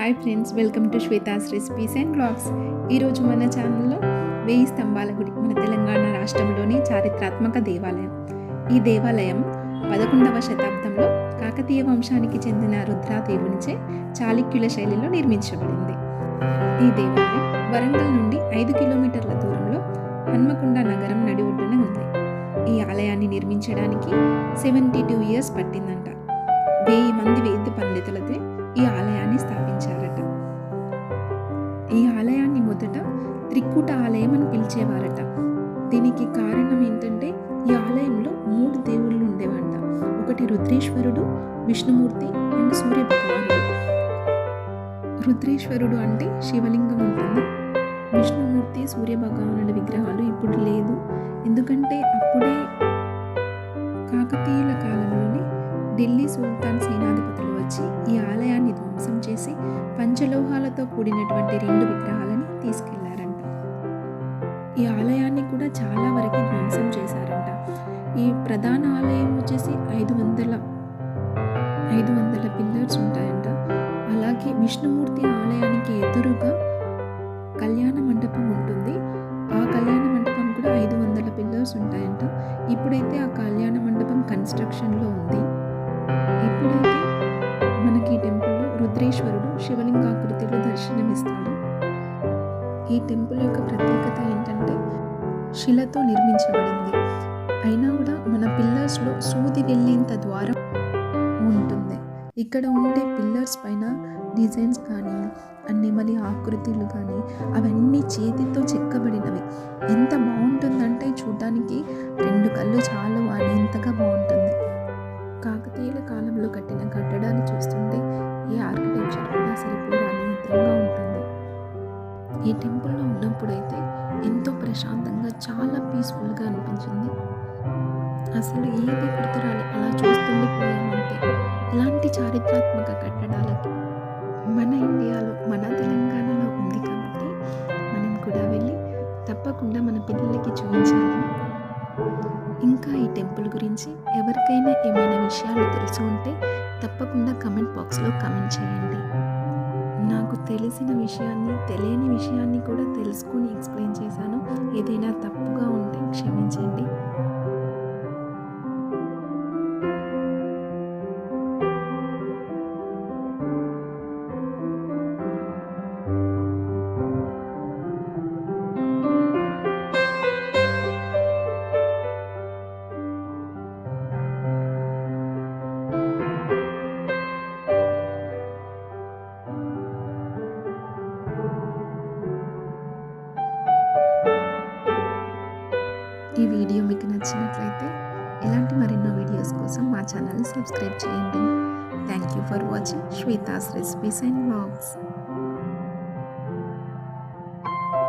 Hi friends welcome to Shweta's recipes and blogs ఈరోజు మన ఛానల్లో వెయ్యి స్తంభాల గుడి మన తెలంగాణ రాష్ట్రంలోని చారిత్రాత్మక దేవాలయం. ఈ దేవాలయం పదకొండవ శతాబ్దంలో కాకతీయ వంశానికి చెందిన రుద్రాదేవునిచే చాళుక్యుల శైలిలో నిర్మించబడింది. ఈ దేవాలయం వరంగల్ నుండి ఐదు కిలోమీటర్ల దూరంలో హన్మకొండ నగరం నడి ఒడ్డున ఉంది. ఈ ఆలయాన్ని నిర్మించడానికి సెవెంటీ టూ ఇయర్స్ పట్టిందంట. వెయ్యి మంది వేద పండితులతో ఈ ఆలయాన్ని స్థాపించారట. ఈ ఆలయాన్ని మొదట త్రికూట ఆలయం అని పిలిచేవారట. దీనికి కారణం ఏంటంటే ఈ ఆలయంలో మూడు దేవుళ్ళు ఉండేవంట. ఒకటి రుద్రేశ్వరుడు విష్ణుమూర్తి అండ్ సూర్య భగవానుడు రుద్రేశ్వరుడు అంటే శివలింగం ఉంటుంది? విష్ణుమూర్తి సూర్య భగవానుడి విగ్రహాలు ఇప్పుడు లేదు ఎందుకంటే అప్పుడే కాకతీయుల కాలంలో ఢిల్లీ సుల్తాన్ సేనాధిపతులు వచ్చి ఈ ఆలయాన్ని ధ్వంసం చేసి పంచలోహాలతో కూడినటువంటి రెండు విగ్రహాలని తీసుకెళ్ళారంట. ఈ ఆలయాన్ని కూడా చాలా వరకు ధ్వంసం చేశారంట. ఈ ప్రధాన ఆలయం వచ్చేసి ఐదు వందల ఐదు వందల పిల్లర్స్ ఉంటాయంట. అలాగే విష్ణుమూర్తి ఆలయానికి ఎదురుగా కళ్యాణ మండపం ఉంటుంది. ఆ కళ్యాణ మండపం కూడా ఐదు వందల పిల్లర్స్ ఉంటాయంట. ఇప్పుడైతే ఆ కళ్యాణ మండపం కన్స్ట్రక్షన్లో ఉంది. ఎప్పుడైతే మనకి టెంపుల్లో రుద్రేశ్వరుడు శివలింగాకృతిలో దర్శనమిస్తాడు ఈ టెంపుల్ యొక్క ప్రత్యేకత ఏంటంటే శిలతో నిర్మించబడింది. అయినా కూడా మన పిల్లర్స్లో సూది వెళ్ళేంత ద్వారం ఉంటుంది. ఇక్కడ ఉండే పిల్లర్స్ పైన డిజైన్స్ కానీ నెమలి ఆకృతులు కానీ అవన్నీ చేతితో చెక్కబడినవి. ఎంత బాగుంటుందంటే చూడడానికి రెండు కళ్ళు చాలు అనేంతగా బాగుంటుంది. కాలంలో కట్టిన కట్టడాన్ని చూస్తుంటే ఈ ఆర్కిటెక్చర్ కూడా సరిపోరానియంత్రంగా ఉంటుంది. ఈ టెంపుల్లో ఉన్నప్పుడైతే ఎంతో ప్రశాంతంగా చాలా పీస్ఫుల్గా అనిపించింది. అసలు ఏది గుర్తురాలి అలా చూస్తుండిపోయామంటే ఇలాంటి చారిత్రాత్మక కట్టడాలకి మన ఇండియాలో మన తెలంగాణలో ఉంది కాబట్టి మనం కూడా వెళ్ళి తప్పకుండా మన పిల్లలకి చూపించాలి. ఇంకా ఈ టెంపుల్ గురించి ఎవరికైనా ఏమైనా విషయాలు తెలిసి ఉంటే తప్పకుండా కమెంట్ బాక్స్లో కమెంట్ చేయండి. నాకు తెలిసిన విషయాన్ని తెలియని విషయాన్ని కూడా తెలుసుకొని ఎక్స్ప్లెయిన్ చేశాను. ఏదైనా తప్పుగా ఉంటే క్షమించండి. ఈ వీడియో మీకు నచ్చినట్లయితే ఇలాంటి మరెన్నో వీడియోస్ కోసం మా ఛానల్ని సబ్స్క్రైబ్ చేయండి. Thank you for watching Shweta's recipes and blogs